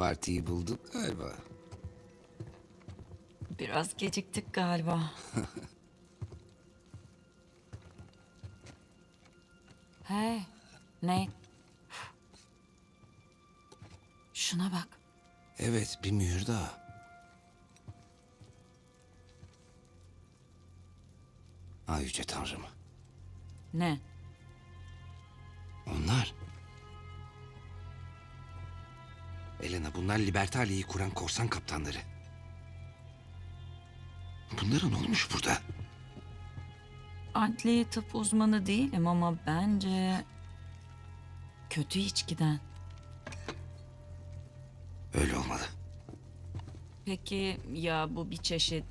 Partiyi bulduk galiba. Biraz geciktik galiba. hey, Nate. Libertalia'yı kuran korsan kaptanları. Bunlara ne olmuş burada? Adli tıp uzmanı değilim ama bence kötü içkiden. Öyle olmalı. Peki ya bu bir çeşit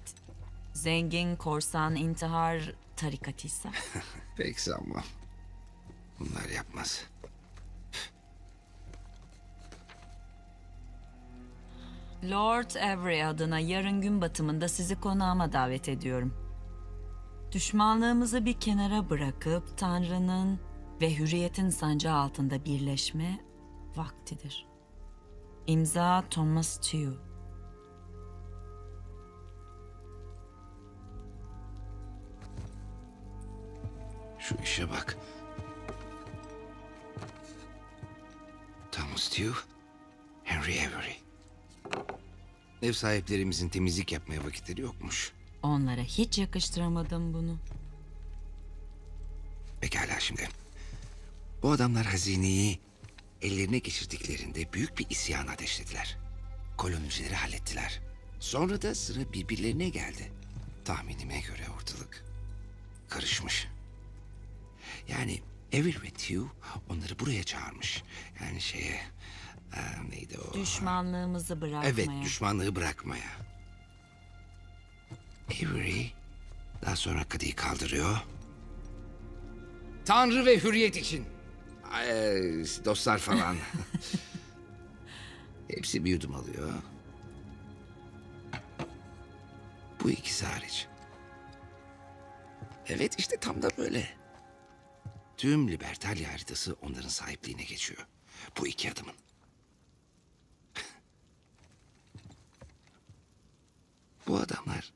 zengin korsan intihar tarikatıysa? Pek sanmam. Bunlar yapmaz. Lord Avery adına yarın gün batımında sizi konağıma davet ediyorum. Düşmanlığımızı bir kenara bırakıp Tanrı'nın ve hürriyetin sancağı altında birleşme vaktidir. İmza Thomas Tew. Şu işe bak. Thomas Tew, Henry Avery. Ev sahiplerimizin temizlik yapmaya vakitleri yokmuş. Onlara hiç yakıştıramadım bunu. Pekala şimdi. Bu adamlar hazineyi ellerine geçirdiklerinde büyük bir isyan ateşlediler. Kolonicileri hallettiler. Sonra da sıra birbirlerine geldi. Tahminime göre ortalık karışmış. Yani Evil ve Tew onları buraya çağırmış. Yani şeye... eee, neydi o? Düşmanlığımızı bırakmaya. Evet, düşmanlığı bırakmaya. Avery daha sonra kadıyı kaldırıyor. Tanrı ve hürriyet için. Ay, dostlar falan. Hepsi bir yudum alıyor. Bu ikisi hariç. Evet işte tam da böyle. Tüm Libertalia haritası onların sahipliğine geçiyor. Bu iki adımın. Bu adamlar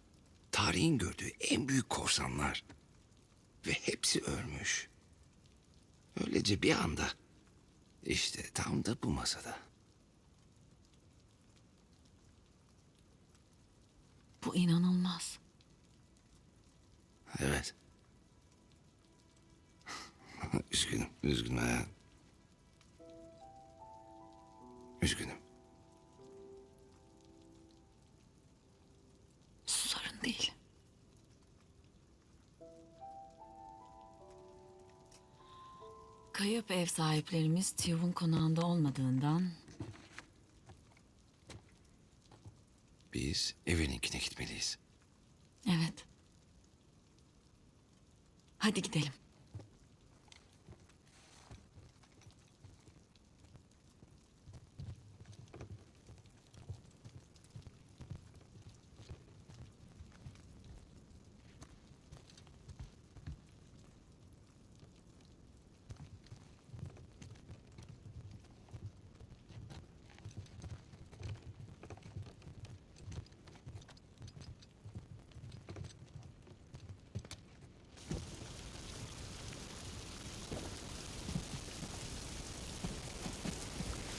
tarihin gördüğü en büyük korsanlar. Ve hepsi ölmüş. Öylece bir anda. İşte tam da bu masada. Bu inanılmaz. Evet. üzgünüm, üzgünüm. Üzgünüm. Değil. Kayıp ev sahiplerimiz Tew'un konağında olmadığından Biz evininkine gitmeliyiz. evet. Hadi gidelim.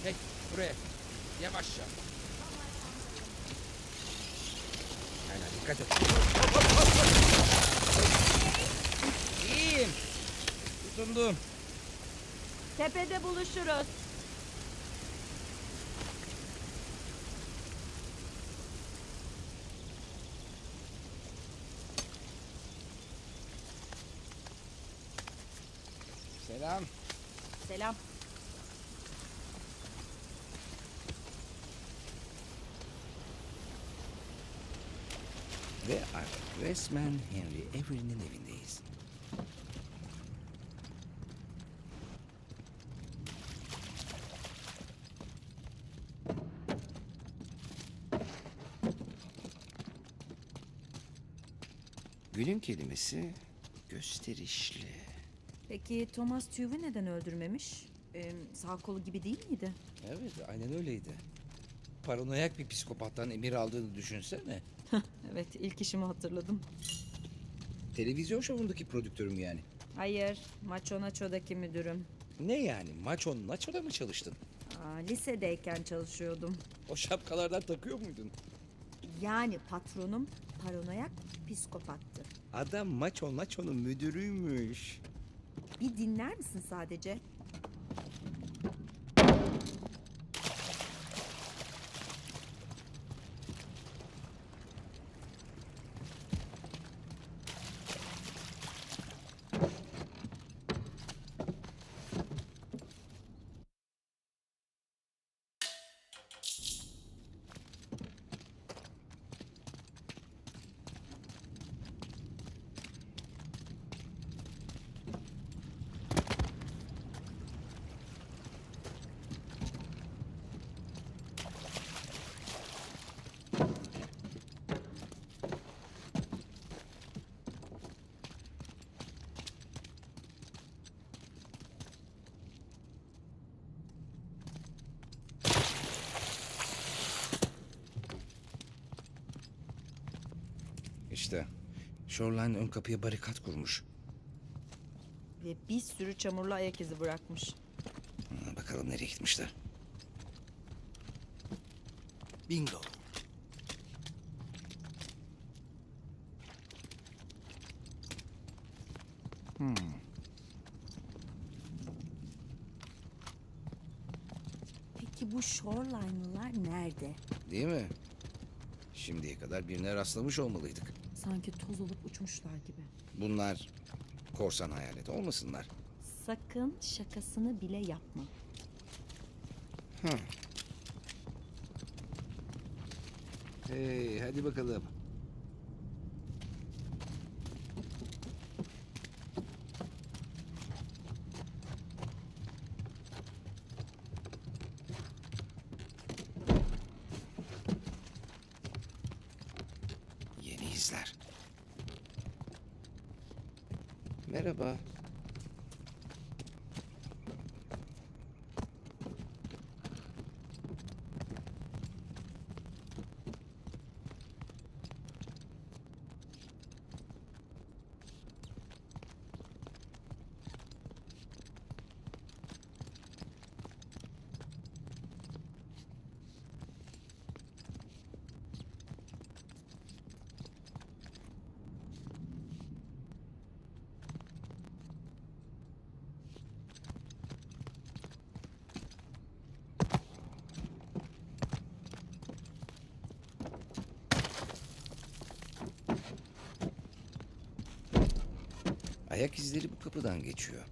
Hey buraya. Yavaşça. Aynen dikkat et. İyiyim. Tutundum. Tepede buluşuruz. Selam. Selam. Ve artık resmen Henry Avery'nin evindeyiz. Günün kelimesi gösterişli. Peki Thomas Tew'ü neden öldürmemiş? Ee, sağ kolu gibi değil miydi? Evet aynen öyleydi. paranoyak bir psikopattan emir aldığını düşünsene. Evet, ilk işimi hatırladım. Televizyon şovundaki prodüktörüm yani. Hayır, Maço Naço'daki müdürüm. Ne yani? Maçon Naço'da mı çalıştın? Aa, lisedeyken çalışıyordum. O şapkalardan takıyor muydun? Yani patronum paranoyak psikopattı. Adam Maçon Naço'nun müdürüymüş. Bir dinler misin sadece? İşte Shoreline ön kapıya barikat kurmuş. Ve bir sürü çamurlu ayak izi bırakmış. Ha, bakalım nereye gitmişler. Bingo. Peki bu shoreline'lılar nerede? Değil mi? Şimdiye kadar birine rastlamış olmalıydık. Sanki toz olup uçmuşlar gibi. Bunlar korsan hayalet olmasınlar. Sakın şakasını bile yapma. Hey hadi bakalım. Ayak izleri bu kapıdan geçiyor.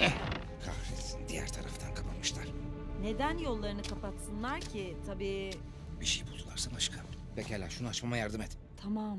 Eh, Kahretsin diğer taraftan kapamışlar. Neden yollarını kapatsınlar ki? Tabii Bir şey buldularsa başka. Pekala şunu açmama yardım et. Tamam.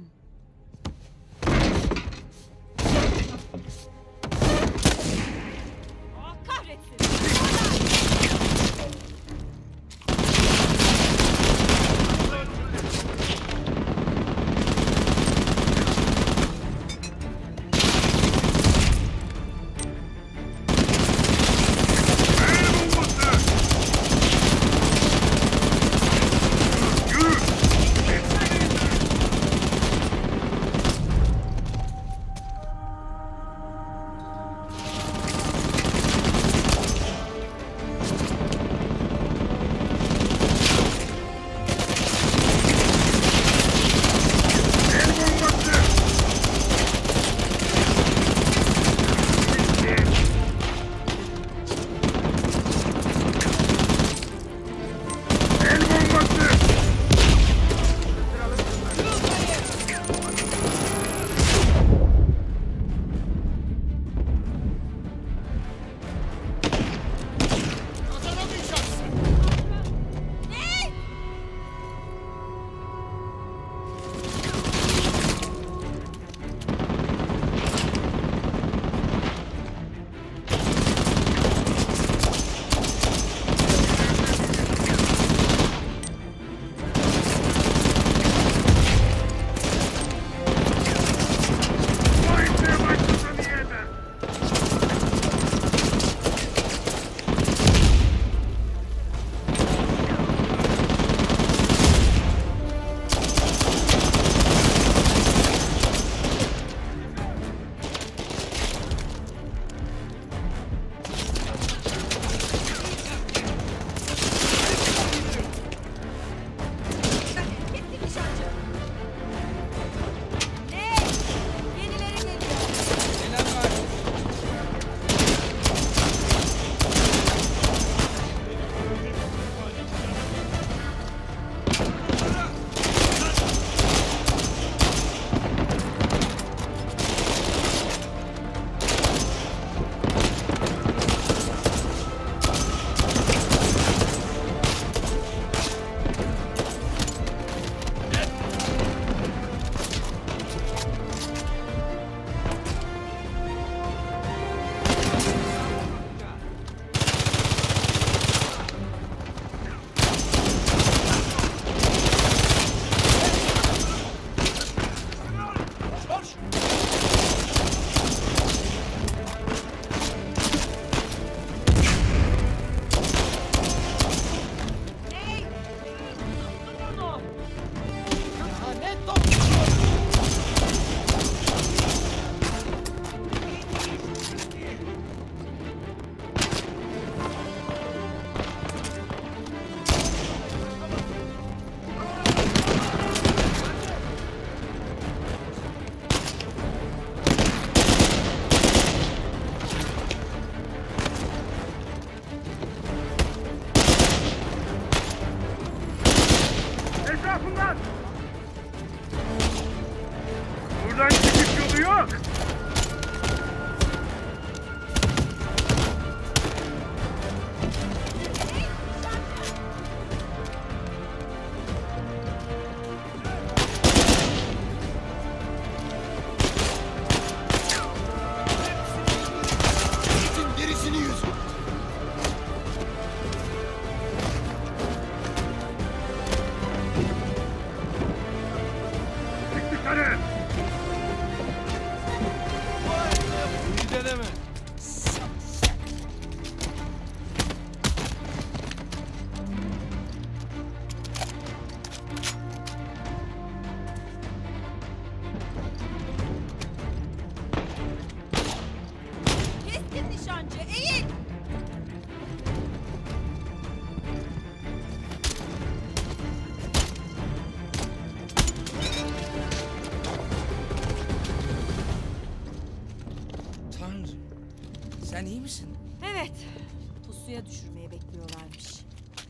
Pusuya düşürmeye bekliyorlarmış.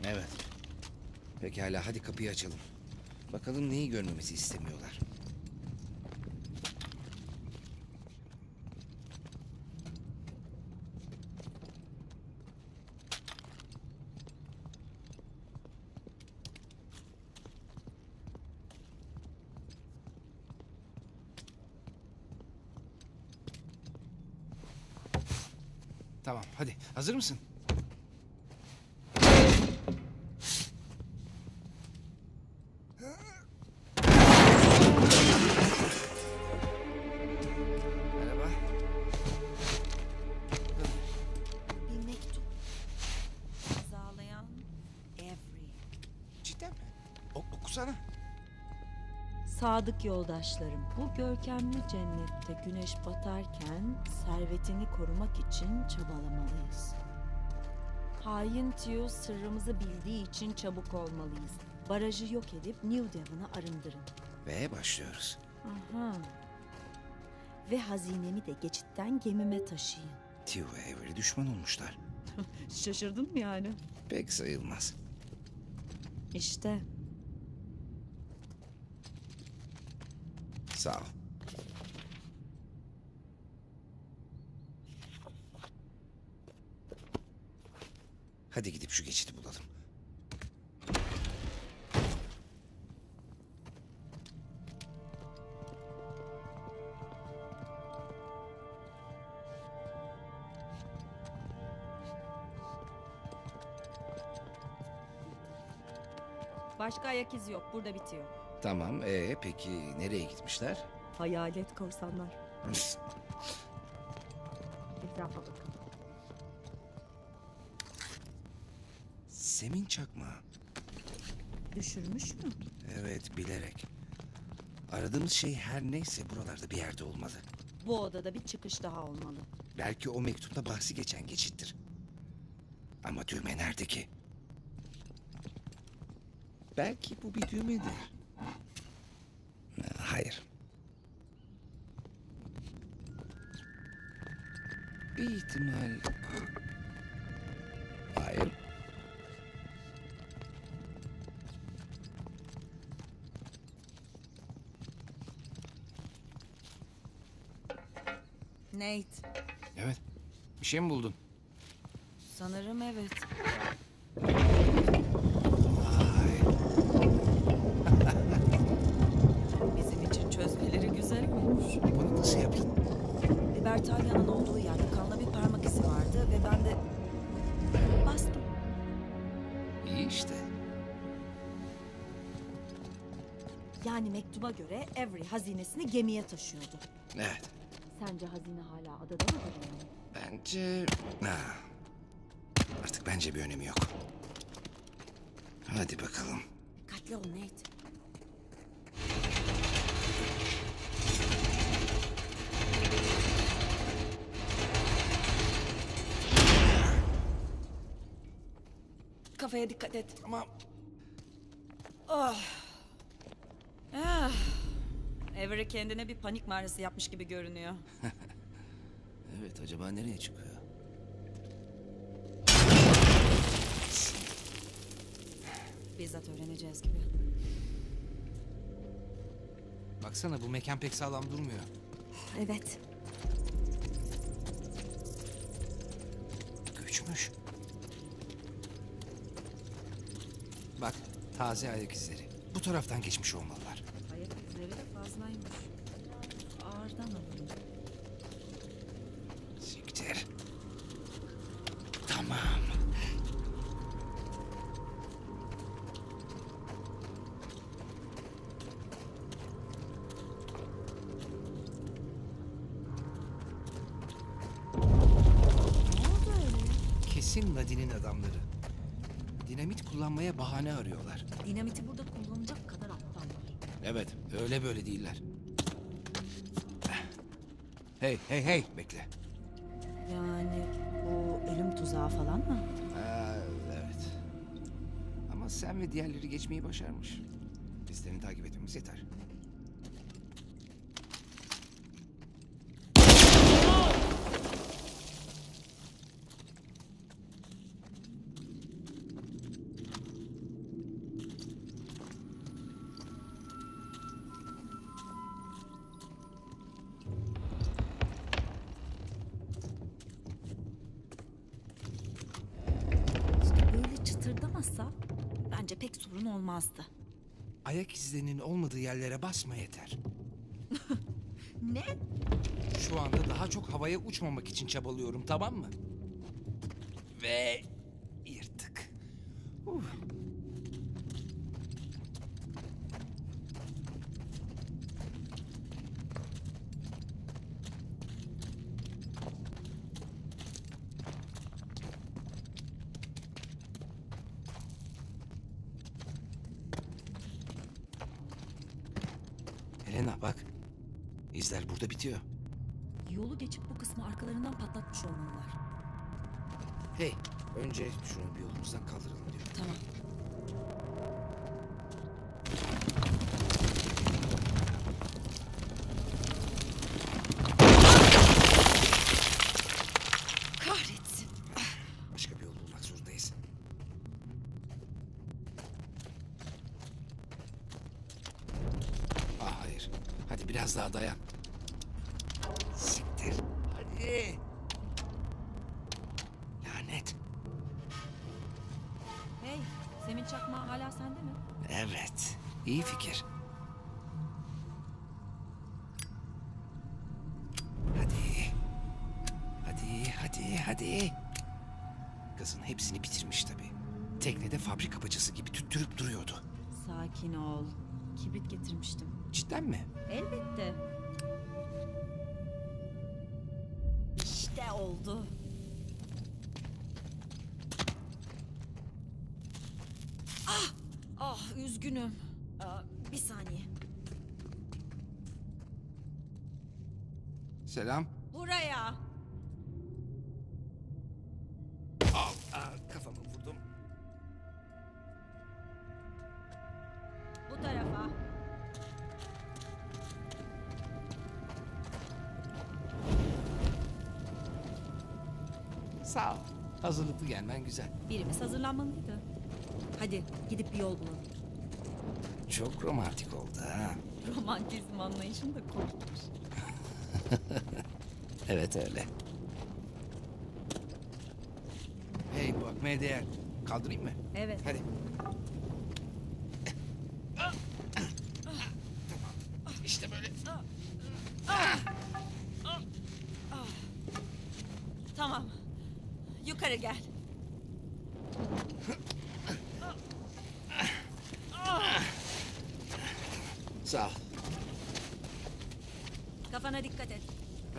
Evet. Pekala hadi kapıyı açalım. Bakalım neyi görmemizi istemiyorlar. Tamam hadi hazır mısın? Sadık yoldaşlarım, bu görkemli cennette güneş batarken servetini korumak için çabalamalıyız. Hain Tio sırrımızı bildiği için çabuk olmalıyız. Barajı yok edip New Devon'ı arındırın. Ve başlıyoruz. Aha. Ve hazinemi de geçitten gemime taşıyın. Tio ve Avery düşman olmuşlar. Şaşırdın mı yani? Pek sayılmaz. İşte Sağ. Hadi gidip şu geçidi bulalım. başka ayak izi yok. Burada bitiyor. Tamam. Ee, peki nereye gitmişler? Hayalet korsanlar. Etrafa bakın. Semin çakmağı. Düşürmüş mü? Evet bilerek. Aradığımız şey her neyse buralarda bir yerde olmalı. Bu odada bir çıkış daha olmalı. Belki o mektupta bahsi geçen geçittir. Ama düğme nerede ki? Belki bu bir düğmedir. Ha, Hayır. Bir ihtimal... Hayır. Nate. Evet. Bir şey mi buldun? Sanırım evet. Yani mektuba göre Avery hazinesini gemiye taşıyordu. Evet. Sence hazine hala adada mı duruyor? Bence... Ha. Artık bence bir önemi yok. Hadi bakalım. Dikkatli ol Nate. Kafaya dikkat et. Ama Ah. Avery kendine bir panik mağarası yapmış gibi görünüyor. evet acaba nereye çıkıyor? Bizzat öğreneceğiz gibi. Baksana bu mekan pek sağlam durmuyor. Evet. Göçmüş. Bak taze ayak izleri. Bu taraftan geçmiş olmalılar. Kesin Nadine'in adamları. Dinamit kullanmaya bahane arıyorlar. Dinamiti burada kullanacak kadar aptal var. Evet, öyle böyle değiller. Hey, hey, hey, bekle. Yani bu ölüm tuzağı falan mı? Aa, evet. Ama sen ve diğerleri geçmeyi başarmış. Bizlerini takip etmemiz yeter. Ayak izlerinin olmadığı yerlere basma yeter. Ne? Şu anda daha çok havaya uçmamak için çabalıyorum, tamam mı? Ve patlatmış olmalılar. Hey, önce şunu bir yolumuzdan kaldıralım diyorum. Tamam. Kahretsin. Başka bir yol bulmak zorundayız. Ah hayır. Hadi biraz daha dayan. Siktir. Hadi. İyi fikir. Hadi. Hadi, hadi, hadi. Gazın hepsini bitirmiş tabii. Teknede fabrika bacası gibi tüttürüp duruyordu. Sakin ol. Kibrit getirmiştim. Cidden mi? Elbette. İşte oldu. Ah! Ah üzgünüm. Aa, bir saniye. Selam. Buraya. Al, aa, kafamı vurdum. Bu tarafa. Sağ ol. Hazırlıklı gelmen güzel. Birimiz hazırlanmalıydı. Hadi gidip bir yol bulalım. Çok romantik oldu ha. Romantizm anlayışın da korkmuş. Evet öyle. Hey bakmaya değer. Kaldırayım mı? Evet. Hadi. İşte böyle. Tamam. Yukarı gel. Sağ ol. Kafana dikkat et.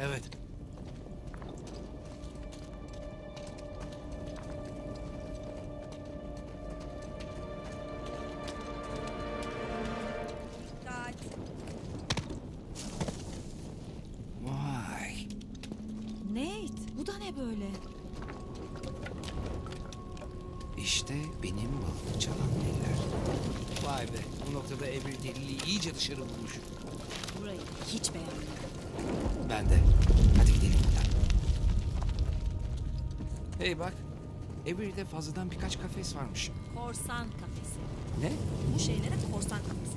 Evet. Fazladan birkaç kafes varmış. Korsan kafesi. Ne? Bu şeylere korsan kafesi.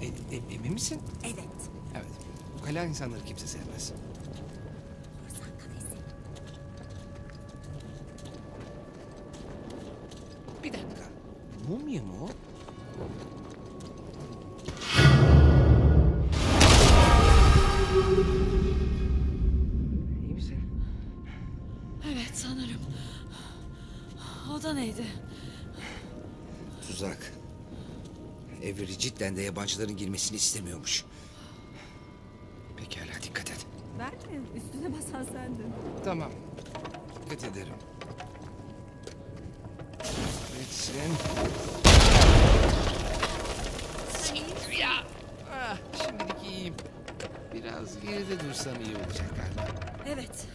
E, e, emin misin? Evet. Evet. Ukala insanları kimse sevmez. Korsan kafesi. Bir dakika. Mumya mı o? Cidden de yabancıların girmesini istemiyormuş. Pekala dikkat et. Ben mi? Üstüne basan sendin. Tamam. Dikkat ederim. Bitsin. Ya. Ah, şimdilik iyiyim. Biraz geride dursam iyi olacak galiba. Evet.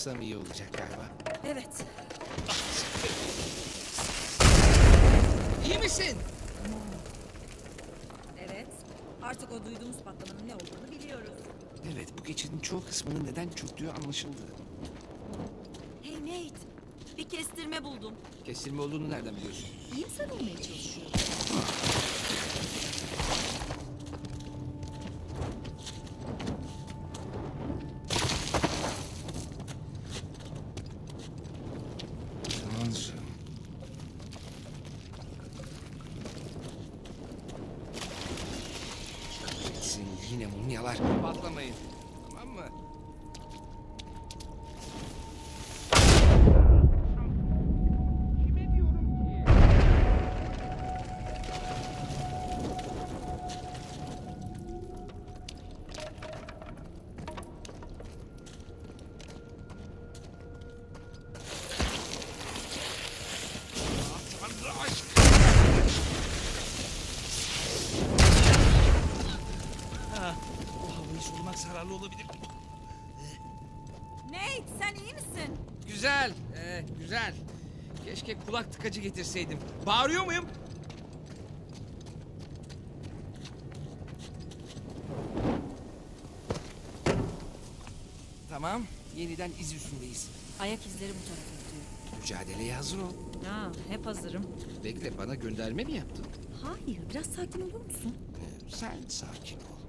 Dursam iyi olacak galiba. Evet. İyi misin? Evet. Artık o duyduğumuz patlamanın ne olduğunu biliyoruz. Evet, bu geçidin çoğu kısmının neden çöktüğü anlaşıldı. Hey Nate. Bir kestirme buldum. Kestirme olduğunu nereden biliyorsun? İyimser olmaya çalışıyorum. Tanrım. Kahretsin yine mumyalar. Patlamayın. Keşke kulak tıkacı getirseydim. Bağırıyor muyum? Tamam, yeniden iz üstündeyiz. Ayak izleri bu tarafa gidiyor. Mücadeleye hazır ol. Ha, hep hazırım. Bekle, bana gönderme mi yaptın? Hayır, biraz sakin olur musun? Ee, sen sakin ol.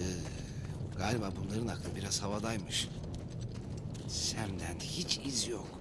Ee, galiba bunların aklı biraz havadaymış. Sem'den hiç iz yok.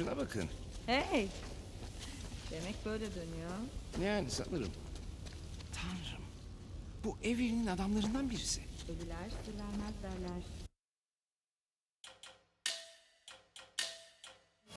Şuna bakın. Hey! Demek böyle dönüyor. Yani sanırım. Tanrım. Bu Avery'nin adamlarından birisi. Ölüler sır vermez derler.